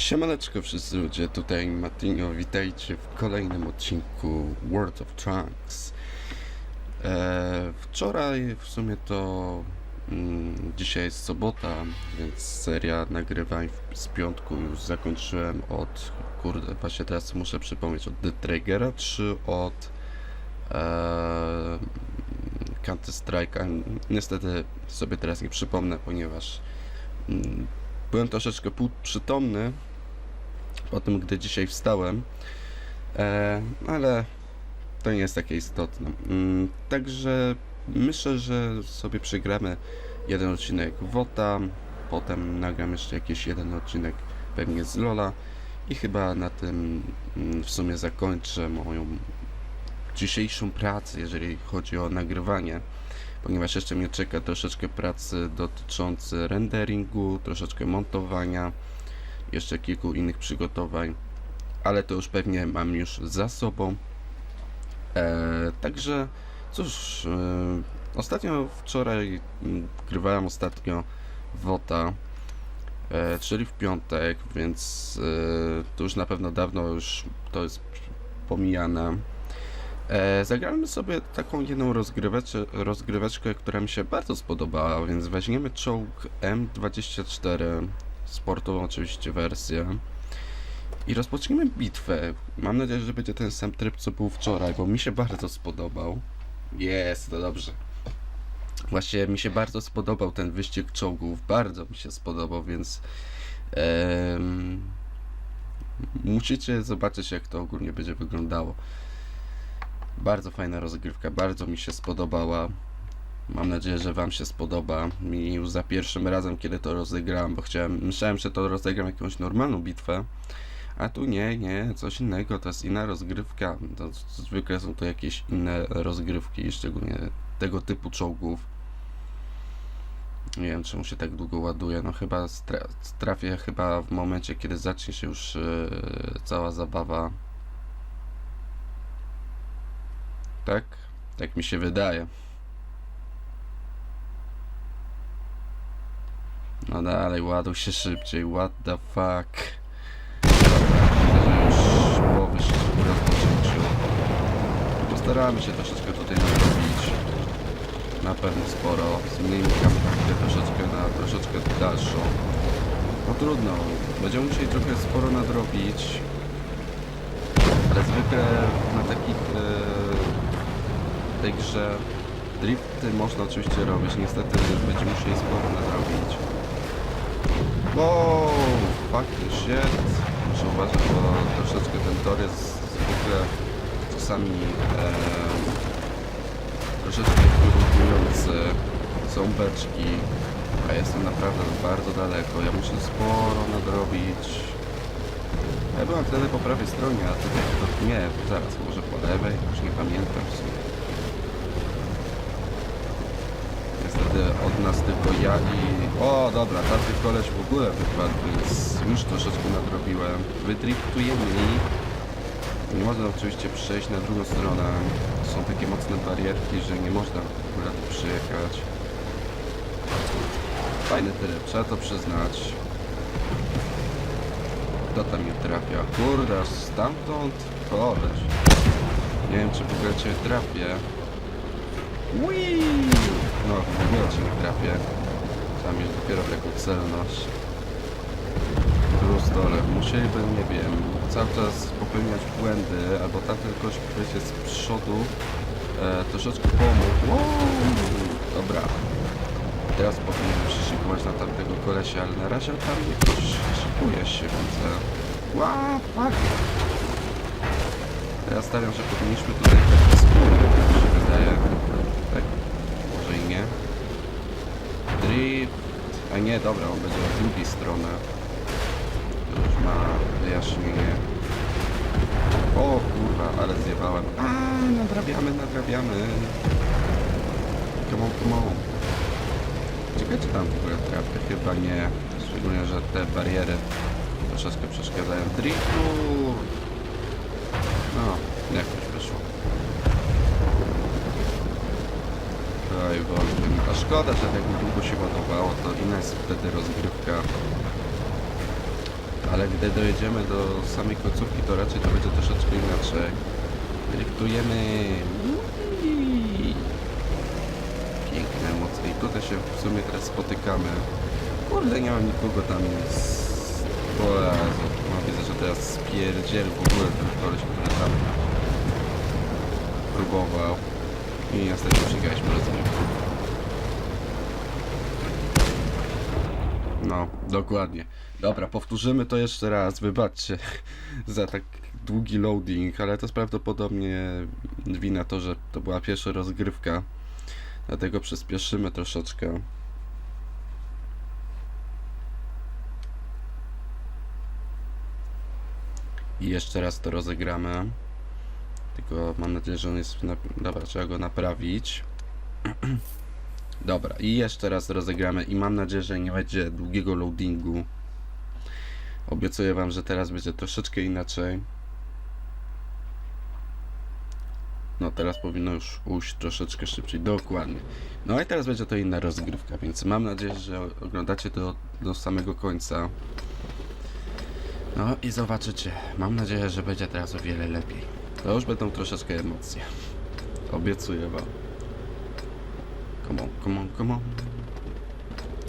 Siemaneczko wszyscy ludzie, tutaj Matinio, witajcie w kolejnym odcinku World of Trunks. E, wczoraj w sumie to mm, dzisiaj jest sobota, więc seria nagrywań z piątku już zakończyłem od, kurde, właśnie teraz muszę przypomnieć, od The Traegera czy od e, Counter Strike'a. Niestety sobie teraz nie przypomnę, ponieważ mm, byłem troszeczkę półprzytomny po tym, gdy dzisiaj wstałem, e, ale to nie jest takie istotne. Mm, także myślę, że sobie przegramy jeden odcinek WOTA, potem nagram jeszcze jakiś jeden odcinek pewnie z LOLa i chyba na tym mm, w sumie zakończę moją dzisiejszą pracę, jeżeli chodzi o nagrywanie ponieważ jeszcze mnie czeka troszeczkę pracy dotyczący renderingu, troszeczkę montowania, jeszcze kilku innych przygotowań, ale to już pewnie mam już za sobą. E, także cóż, e, ostatnio wczoraj m, grywałem ostatnio WOTA, e, czyli w piątek, więc e, to już na pewno dawno już to jest pomijane. E, zagramy sobie taką jedną rozgryweczkę, rozgryweczkę, która mi się bardzo spodobała, więc weźmiemy czołg M24, sportową oczywiście wersję i rozpoczniemy bitwę. Mam nadzieję, że będzie ten sam tryb, co był wczoraj, bo mi się bardzo spodobał. Jest, to dobrze. Właśnie mi się bardzo spodobał ten wyścig czołgów, bardzo mi się spodobał, więc musicie zobaczyć, jak to ogólnie będzie wyglądało. Bardzo fajna rozgrywka, bardzo mi się spodobała. Mam nadzieję, że Wam się spodoba. Mi już za pierwszym razem, kiedy to rozegrałem, bo chciałem, myślałem, że to rozegram jakąś normalną bitwę, a tu nie, nie, coś innego, to jest inna rozgrywka. To zwykle są to jakieś inne rozgrywki, szczególnie tego typu czołgów. Nie wiem, czemu się tak długo ładuje. No chyba trafię chyba w momencie, kiedy zacznie się już yy, cała zabawa. Tak? Tak mi się wydaje. No dalej, ładuj się szybciej, what the fuck. Dobra, już połowy. Postaramy się troszeczkę tutaj nadrobić. Na pewno sporo. Zmienimy kampanię troszeczkę na troszeczkę dalszą. No trudno, będziemy musieli trochę sporo nadrobić. Ale zwykle na takich w tej grze drifty można oczywiście robić, niestety będziemy musieli sporo nadrobić. Wow, fucking shit. Muszę uważać, bo troszeczkę ten tor jest zwykle czasami e, troszeczkę kierujący. Są beczki, a jestem naprawdę bardzo daleko. Ja muszę sporo nadrobić. Ja byłem wtedy po prawej stronie, a tutaj to nie, zaraz, może po lewej, już nie pamiętam w sumie. Niestety od nas tylko ja i... O, dobra, tamty koleś w ogóle wypadł, więc już troszeczkę nadrobiłem. Wydriftujemy. Nie można oczywiście przejść na drugą stronę. Są takie mocne barierki, że nie można tu przyjechać. Fajny tryb, trzeba to przyznać. Kto tam mnie trafia? Kurde, stamtąd? Koleś. Nie wiem, czy w ogóle cię trafię. Whee! No, nie trafię. Trzeba mieć dopiero taką celność. Plus dole. Musieliby, nie wiem, cały czas popełniać błędy, albo tamten ktoś, który jest z przodu, e, troszeczkę pomógł. Dobra. Teraz powinienem się szykować na tamtego kolesia, ale na razie tam nie ktoś szykuje się, widzę. Wow, fuck! Ja stawiam, że powinniśmy tutaj tak wspólnie, tak się wydaje. Tak, nie. Drift. A nie, dobra, on będzie z drugiej strony. To już ma wyjaśnienie. O kurwa, ale zjebałem. A, nadrabiamy, nadrabiamy. Come on, come on. Ciekawe, czy tam w ogóle trafię? Chyba nie. Szczególnie, że te bariery troszeczkę przeszkadzają. Driftu! No, jakoś wyszło. Oj, Wolfy. A szkoda, że tak długo się ładowało, to inna jest wtedy rozgrywka. ale gdy dojedziemy do samej końcówki, to raczej to będzie troszeczkę inaczej. Driftujemy. Piękne emocje. I tutaj się w sumie teraz spotykamy. Kurde, nie mam nikogo tam z... Jezu, no widzę, że teraz spierdziel w ogóle ten koleś, który tam próbował. I niestety przegraliśmy rozgrywkę. No, dokładnie. Dobra, powtórzymy to jeszcze raz. Wybaczcie za tak długi loading, ale to jest prawdopodobnie wina to, że to była pierwsza rozgrywka. Dlatego przyspieszymy troszeczkę. I jeszcze raz to rozegramy. Tylko mam nadzieję, że on jest. Dobra, trzeba go naprawić. Dobra, i jeszcze raz rozegramy i mam nadzieję, że nie będzie długiego loadingu. Obiecuję wam, że teraz będzie troszeczkę inaczej. No teraz powinno już ujść troszeczkę szybciej, dokładnie. No i teraz będzie to inna rozgrywka, więc mam nadzieję, że oglądacie to do samego końca. No i zobaczycie. Mam nadzieję, że będzie teraz o wiele lepiej. To już będą troszeczkę emocje. Obiecuję wam. Come on, come on, come on.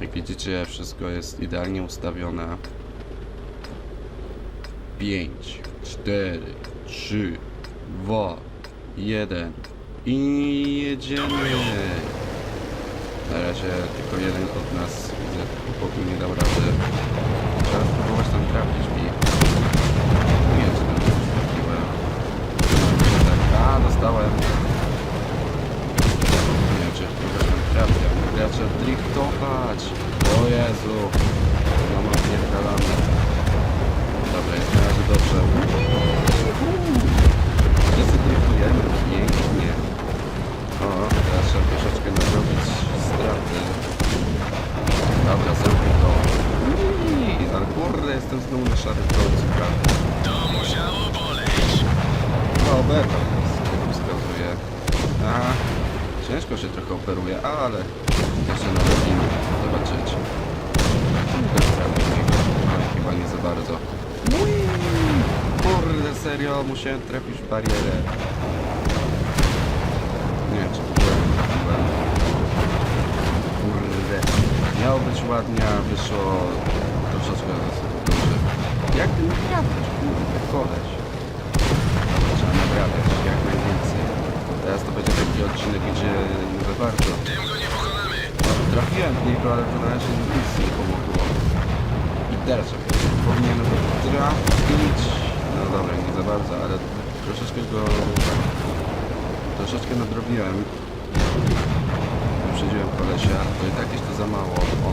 Jak widzicie, wszystko jest idealnie ustawione. 5, 4, 3, 2, 1 i jedziemy. Na razie tylko jeden od nas widzę, nie dał rady. Trzeba spróbować tam trafić mi. Nie wiem, czy tam coś trafiłem. Tak, a dostałem. Nie wiem, czy kogoś tam trafiam. Ja trzeba driftować. O Jezu. No mam pierdolone. Dobra, jest na razie dobrze. Wszyscy driftujemy, pięknie. O, teraz trzeba troszeczkę nadrobić straty. Dobra, zrobię to. Ui, Ale znowu na szarym końcu, prawda? To musiało boleć. No, beta tego wskazuje. A, ciężko się trochę operuje, ale jeszcze nadrobimy. Zobaczycie. Chyba nie za bardzo. Ui, Kurde, serio, musiałem trafić w barierę. Nie wiem, czy ogóle trafiłem. Kurde. Miało być ładnie, a wyszło troszeczkę. Jak ty naprawiasz? Kurde, koleś. Trzeba naprawiać jak najwięcej. Teraz to będzie taki odcinek, gdzie nie za bardzo. Tym go nie pokonamy. Trafiłem w niego, ale to na razie nic nie pomogło. I teraz powinienem go trafić. No dobra, nie za bardzo, ale troszeczkę go... Troszeczkę nadrobiłem. Wyprzedziłem kolesia, to i tak jest to za mało. O,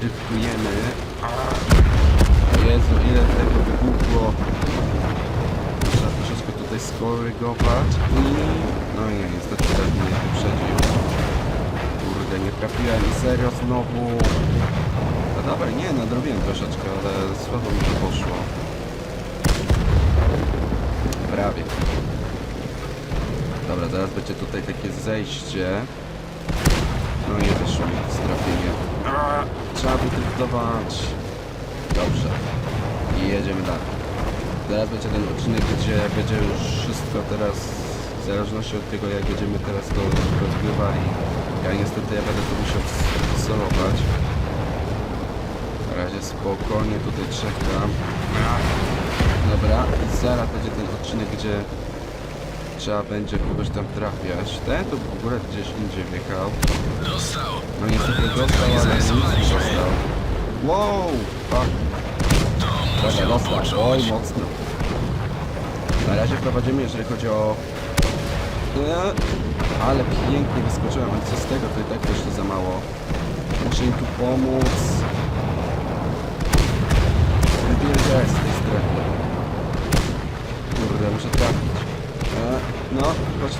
wydryfkujemy. Jezu, ile tego wybuchło. Trzeba troszeczkę tutaj skorygować. I... No nie, niestety tak mnie wyprzedził. Kurde, nie trafiłem i serio znowu. No dobra, nie, nadrobiłem troszeczkę, ale słabo mi to poszło. Prawie. Dobra, zaraz będzie tutaj takie zejście. No nie wyszło mi trafienie. Trzeba wydriftować. Dobrze. I jedziemy dalej. Teraz będzie ten odcinek, gdzie będzie już wszystko teraz, w zależności od tego jak będziemy teraz to rozgrywali. Ja niestety ja będę to musiał solować. Na razie spokojnie tutaj czekam. Dobra, zaraz będzie ten odcinek, gdzie trzeba będzie kogoś tam trafiać. Ten to w ogóle gdzieś indziej wjechał. Dostał. No niestety dostał, ale nic nie dostał. Wow! Fuck. To Dobra, dostał. Oj, mocno. Na razie prowadzimy, jeżeli chodzi o... E, Ale pięknie wyskoczyłem, ale co z tego, to i tak jeszcze za mało. Muszę im tu pomóc z tej strefy. Kurde, muszę trafić. E, No, chodź.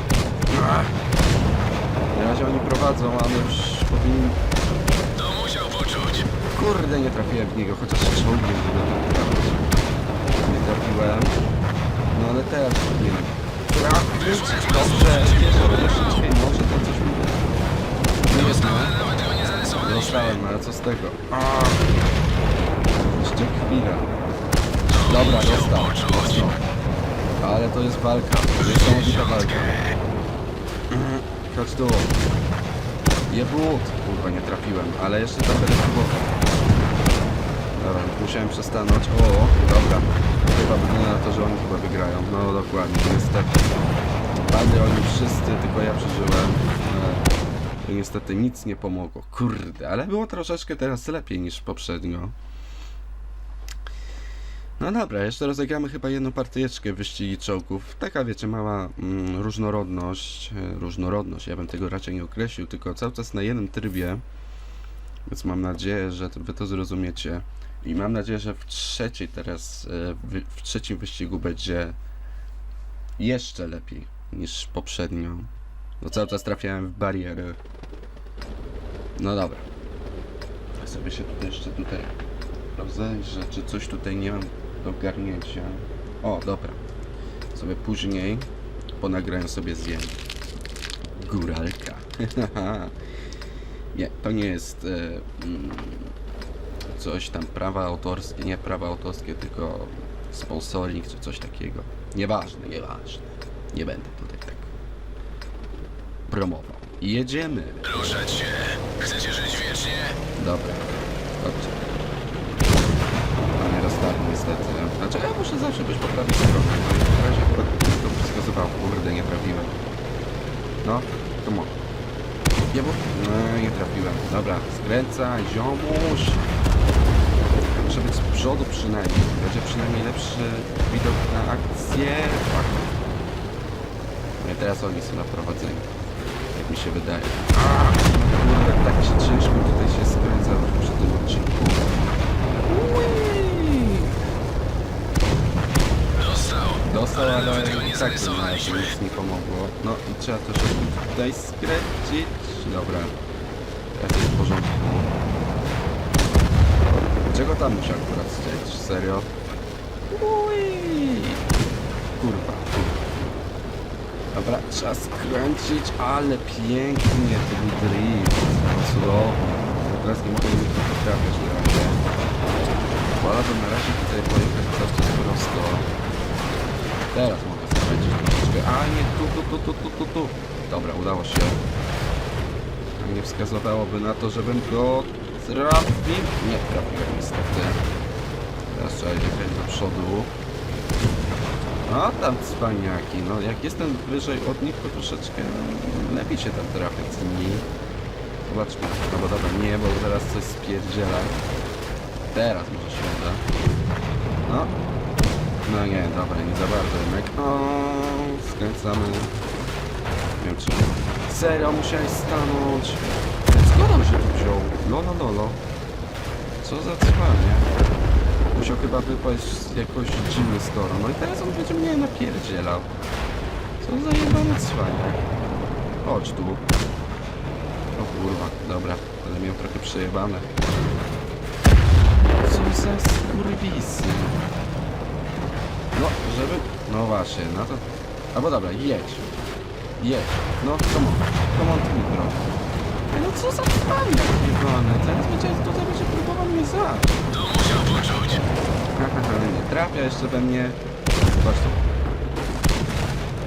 Na razie oni prowadzą, ale już powinni... To musiał poczuć. Kurde, nie trafiłem w niego, chociaż czołgiem to trafić. Nie trafiłem. No ale teraz powinienem trafić. Dobrze, jeszcze, jeszcze, czekaj, może to coś mi... Nie nie zarysowaliśmy. Dostałem, ale co z tego? A. Jeszcze chwila. Dobra, dostał, dostał. Ale to jest walka, niesamowita walka. Chodź tu. Jebut! Kurwa, nie trafiłem, ale jeszcze będę próbował. Dobra, musiałem przestanąć. O, dobra. Chyba wygląda na to, że oni chyba wygrają. No dokładnie, niestety. Padli oni wszyscy, tylko ja przeżyłem. E, To niestety nic nie pomogło. Kurde, ale było troszeczkę teraz lepiej niż poprzednio. No dobra, jeszcze rozegramy chyba jedną partyjeczkę wyścigi czołgów. Taka wiecie, mała mm, różnorodność. e, Różnorodność, ja bym tego raczej nie określił, tylko cały czas na jednym trybie. Więc mam nadzieję, że wy to zrozumiecie. I mam nadzieję, że w trzeciej teraz, e, w trzecim wyścigu będzie jeszcze lepiej niż poprzednio. No cały czas trafiałem w bariery. No dobra. Ja sobie się tutaj jeszcze tutaj rozejrzę, czy coś tutaj nie mam do garnięcia. O, dobra. Sobie później ponagrają sobie zjem. Góralka. nie, to nie jest mm, coś tam prawa autorskie, nie prawa autorskie, tylko sponsoring czy coś takiego. Nieważne, nieważne. Nie będę tutaj tak promował. Jedziemy. Ruszać się. Chcecie żyć wiecznie? Dobra, chodźcie. Rozstawię niestety. Znaczy ja muszę zawsze być po prawej stronie. No i w razie akurat to wskazywał. Kurde, nie trafiłem. No, to mo. Nie, bo... No, nie trafiłem. Dobra, skręcaj, ziomuś. Muszę być z przodu przynajmniej. Będzie przynajmniej lepszy widok na akcję. No i teraz oni są na prowadzeniu. Jak mi się wydaje. A, kurde, tak się ciężko tutaj się skręca przy tym odcinku. Ui. Dostał. Ale i tak to zarysowaliśmy. nic nie pomogło. No i trzeba też tutaj skręcić. Dobra. Teraz jest w porządku. Czego tam muszę akurat chcieć? Serio? Ui. Kurwa. Dobra, trzeba skręcić, ale pięknie ten drift. Cudownie. Teraz nie mogę nic potrafiać na razie. Wolałbym na razie tutaj pojechać czas prosto. Teraz mogę skręcić troszeczkę. A nie, tu, tu, tu, tu, tu, tu, tu. Dobra, udało się. Nie wskazywałoby na to, żebym go trafił. Nie trafiłem niestety. Teraz trzeba jechać do przodu. A tam cwaniaki, no jak jestem wyżej od nich, to troszeczkę lepiej się tam trafię z nimi. Zobaczmy, no bo dobra, nie, bo zaraz coś spierdziela. Teraz może się uda. No. No nie, dobra, nie za bardzo jednak. O, skręcamy. Nie wiem czy... Serio, musiałeś stanąć. Skąd on się tu wziął? Lolo, lolo. Co za cwanie. Musiał chyba wypaść z jakoś dziwny skoro. No i teraz on będzie mnie napierdzielał. Co za jebany cwaniak. Chodź tu. O kurwa, dobra. Ale miał trochę przejebane. Co za skurwisy. No, żeby... No właśnie, no to... Albo dobra, jedź. Jedź. No, come on. Come on. Ej, No co za cwaniak jebany. Teraz będzie, tutaj będzie próbował mnie zabić. To musiał poczuć. Haha, nie trafia jeszcze we mnie. Chodź tu.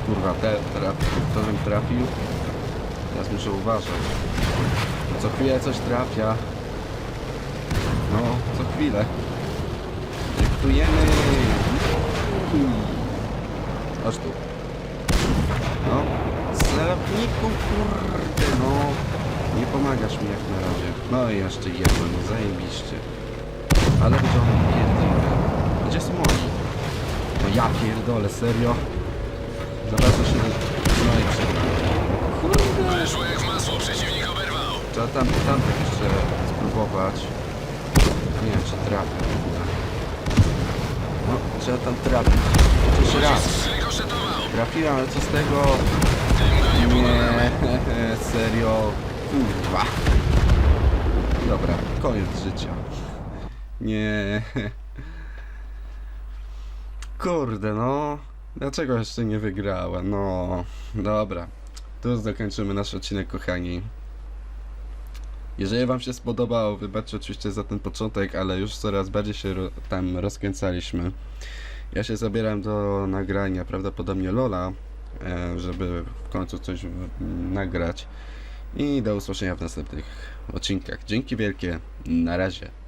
Kurwa, te, traf, to żem trafił. Teraz muszę uważać. Bo co chwilę coś trafia. No, co chwilę. Dyktujemy. Chodź tu. No, celowniku, kurde, no. Nie pomagasz mi jak na razie. No i jeszcze jedno, no zajebiście. Ale gdzie on pierdolę? Gdzie są oni? No ja pierdolę, serio? Za bardzo się... No i przegrałem. Kurde! Jak masło, przeciwnik oberwał. Trzeba tam, tam tak jeszcze spróbować. Nie wiem, czy trafię. No, trzeba tam trafić. Chociaż raz. Trafiłem, ale co z tego? Nie serio. Kurwa. Dobra, koniec życia. Nie. Kurde, no. Dlaczego jeszcze nie wygrała? No, dobra. Tu zakończymy nasz odcinek, kochani. Jeżeli wam się spodobało, wybaczcie oczywiście za ten początek, ale już coraz bardziej się ro tam rozkręcaliśmy. Ja się zabieram do nagrania prawdopodobnie Lola, e, żeby w końcu coś nagrać. I do usłyszenia w następnych odcinkach. Dzięki wielkie. Na razie.